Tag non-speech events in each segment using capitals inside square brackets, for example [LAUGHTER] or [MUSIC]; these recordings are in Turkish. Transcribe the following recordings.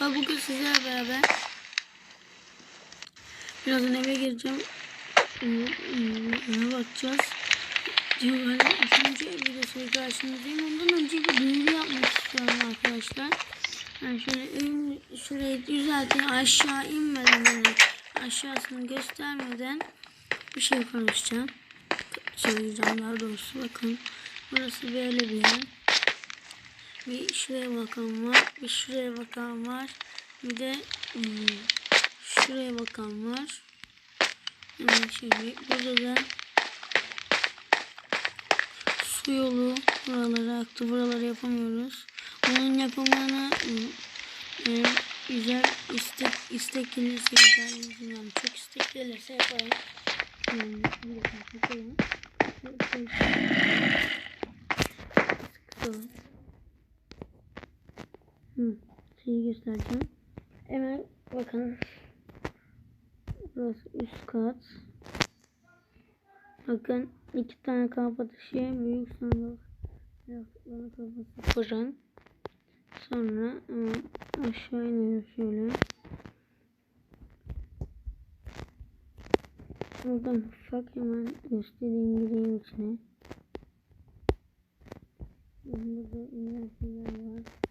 Ben bugün sizlerle beraber birazdan eve gireceğim. Hmm, hmm, Eve bakacağız. Diyor ben ikinci ev videosu karşınızdayım. Ondan önce bir duyuru yapmak istiyorum arkadaşlar. Yani şöyle evin şurayı düzelteyim aşağı inmeden yani aşağısını göstermeden bir şey konuşacağım. Söyleyeceğim daha doğrusu bakın. Burası böyle bir yer. Bir şuraya bakan var. Bir şuraya bakan var. Bir de hmm, şuraya bakan var. Evet, şimdi burada da su yolu buralara aktı. Buraları yapamıyoruz. Bunun yapımını hmm, e, güzel istek istek gelirse güzel yani çok istek gelirse yaparım. Bir dakika bakalım. Hı, şeyi göstereceğim. Hemen bakın. Burası üst kat. Bakın iki tane kamp ateşi, büyük sandık, yaptıklarını kafası fırın. Sonra hemen aşağı iniyoruz şöyle. Buradan ufak hemen göstereyim gireyim içine. Burada inen şeyler var.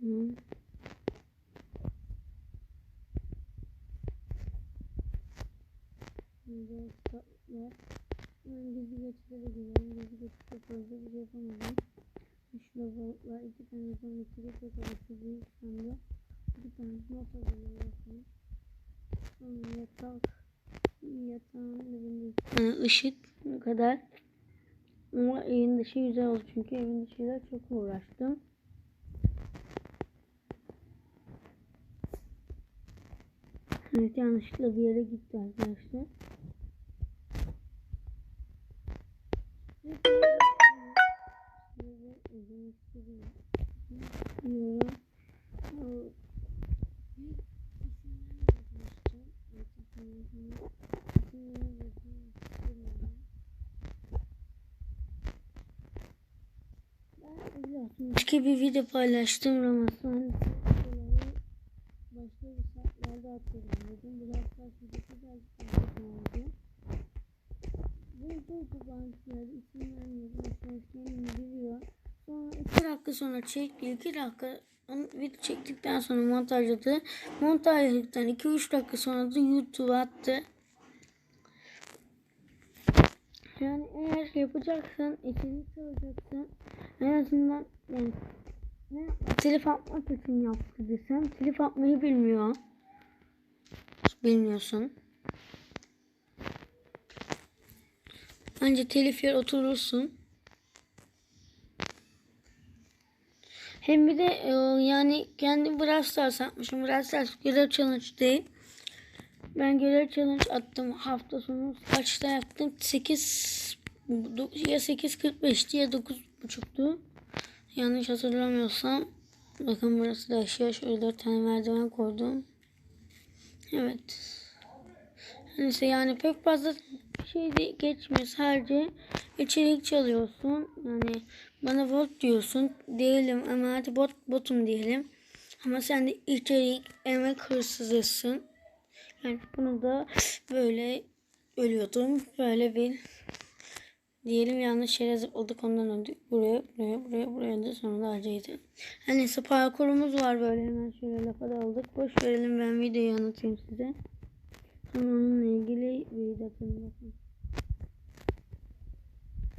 Hı. Ben gizli geçitlere gidiyorum. Gizli geçitte fazla bir şey yapamadım. Şurada balıklar. iki tane son içecek ve kavuşu büyük sandı. İki tane not hazırlıyorsun. Sonra yatak. Yatağın evinde ışık ne kadar. Ama evin dışı güzel oldu çünkü evin dışıyla çok uğraştım. Evet yanlışlıkla bir yere gitti arkadaşlar. Başka bir video paylaştım Ramazan. Dedim. Biraz videosu birazcık oldu. Burada bu banklar isim vermiyorum. Arkadaşlarım biliyor. Sonra iki dakika sonra çekti. iki dakika onu video çektikten sonra montajladı. Montajladıktan 2-3 dakika sonra da YouTube'a attı. Yani eğer yapacaksan, içerik alacaksın, en azından yani ne telif atmak için yaptı desem, telif atmayı bilmiyor. Bilmiyorsun. Önce telif yer oturursun. Hem bir de e, yani kendi Brawl Stars yapmışım. Brawl Stars görev challenge değil. Ben görev challenge attım hafta sonu. Kaçta yaptım? 8 ya 8.45'ti ya 9.30'tu. Yanlış hatırlamıyorsam. Bakın burası da aşağı şöyle 4 tane merdiven koydum. Evet. Neyse yani pek fazla şey de geçmiyor. Sadece içerik çalıyorsun. Yani bana bot diyorsun. Değilim ama hadi bot botum diyelim. Ama sen de içerik emek hırsızısın. Yani bunu da böyle ölüyordum. Böyle bir diyelim yanlış yere zıpladık ondan öldük. Buraya, buraya, buraya, buraya da sonra da acıydı. Her neyse parkurumuz var böyle hemen şöyle lafa daldık. Boş verelim ben videoyu anlatayım size. Sonra onunla ilgili bir bakın bakın.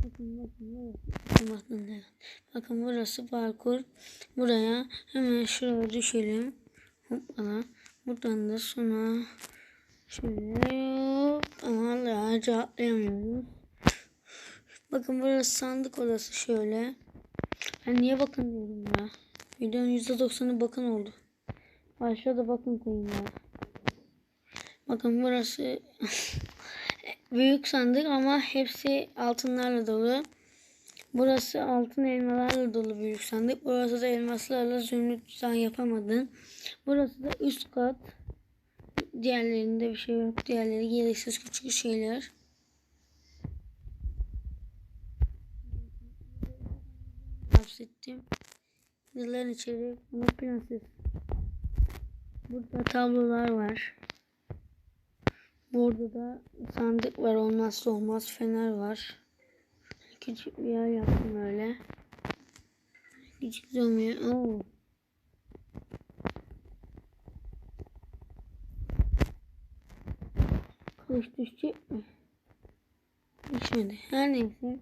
Bakın bakın bakın bakın bakın. Bakın burası parkur. Buraya hemen şuraya düşelim. Hoppala. Buradan da sonra şöyle ama hala atlayamıyoruz. Bakın burası sandık odası şöyle. Ben niye bakın diyorum ya. Videonun %90'ı bakın oldu. Aşağıda bakın koyayım ya. Bakın burası [LAUGHS] büyük sandık ama hepsi altınlarla dolu. Burası altın elmalarla dolu büyük sandık. Burası da elmaslarla zümrüt sen yapamadın. Burası da üst kat. Diğerlerinde bir şey yok. Diğerleri gereksiz küçük şeyler. Hapsettim. Yılların içeri ama prenses. Burada tablolar var. Burada da sandık var. Olmazsa olmaz fener var. Küçük bir yer yaptım öyle. Küçük zombi. Oo. Kılıç düşecek mi? Düşmedi. Her neyse.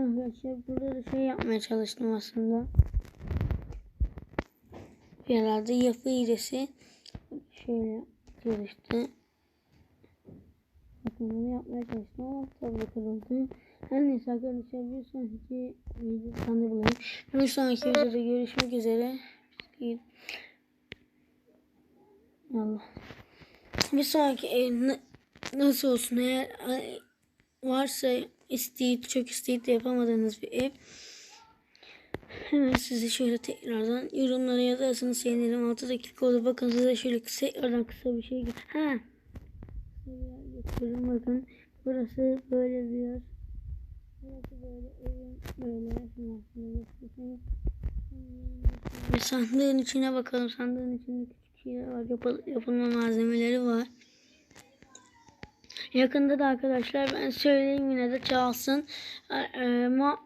Arkadaşlar burada da şey yapmaya çalıştım aslında. Herhalde yapı iğresi şöyle çalıştı. Bakın bunu yapmaya çalıştım ama tabii kırıldı. Her neyse arkadaşlar bir sonraki videoda bulayım. Bir sonraki videoda görüşmek üzere. Allah. Bir sonraki n- nasıl olsun eğer e, varsa isteyip çok isteyip de yapamadığınız bir ev. Hemen size şöyle tekrardan yorumlara yazarsanız sevinirim. 6 dakika oldu. Bakın size şöyle kısa tekrardan kısa bir şey ha! Göstereyim bakın. Burası böyle bir yer burası böyle evin böyle sandığın içine bakalım. Sandığın içinde küçük şeyler var. Yapıl- yapılma malzemeleri var Yakında da arkadaşlar ben söyleyeyim yine de çalsın. Ee, ama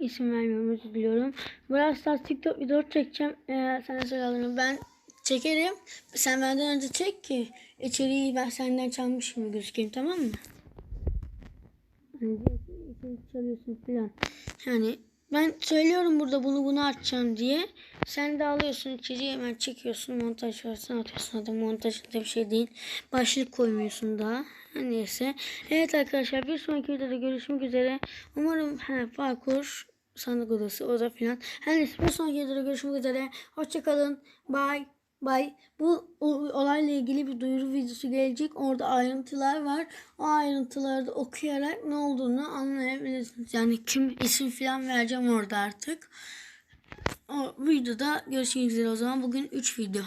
isim vermiyorum özür diliyorum. Brawl Stars TikTok video çekeceğim. Eğer sana söylerim ben çekerim. Sen benden önce çek ki içeriği ben senden çalmış gibi gözükeyim tamam mı? Hani çalıyorsun falan. Yani ben söylüyorum burada bunu bunu açacağım diye. Sen de alıyorsun içeriği hemen çekiyorsun montaj varsa atıyorsun. Zaten montaj da bir şey değil. Başlık koymuyorsun daha. Her Neyse. Evet arkadaşlar bir sonraki videoda görüşmek üzere. Umarım he, parkur sandık odası o da filan. Her neyse bir sonraki videoda görüşmek üzere. Hoşçakalın. Bye. Bye. Bu olayla ilgili bir duyuru videosu gelecek. Orada ayrıntılar var. O ayrıntıları da okuyarak ne olduğunu anlayabilirsiniz. Yani kim isim falan vereceğim orada artık. O videoda görüşmek üzere o zaman. Bugün 3 video.